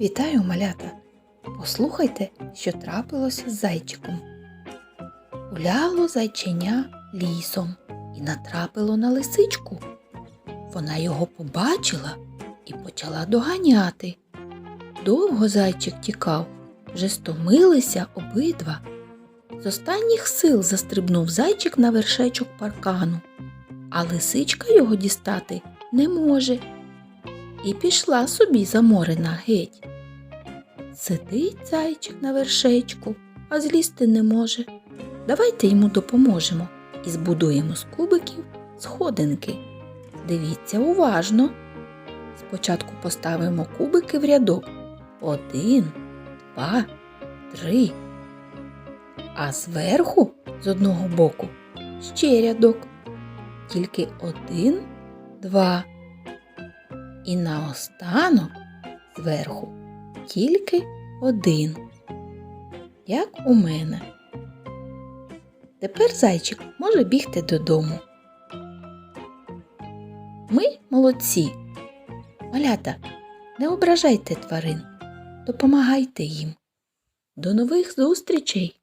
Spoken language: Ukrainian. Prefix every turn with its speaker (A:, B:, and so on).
A: Вітаю, малята! Послухайте, що трапилося з зайчиком. Гуляло зайченя лісом і натрапило на лисичку. Вона його побачила і почала доганяти. Довго зайчик тікав, вже стомилися обидва. З останніх сил застрибнув зайчик на вершечок паркану, а лисичка його дістати не може. І пішла собі заморена геть. Сидить зайчик на вершечку, а злізти не може. Давайте йому допоможемо і збудуємо з кубиків сходинки. Дивіться уважно. Спочатку поставимо кубики в рядок. Один, два, три. А зверху, з одного боку, ще рядок. Тільки один, два. І наостанок зверху тільки один, як у мене. Тепер зайчик може бігти додому. Ми молодці. Малята, не ображайте тварин, допомагайте їм. До нових зустрічей!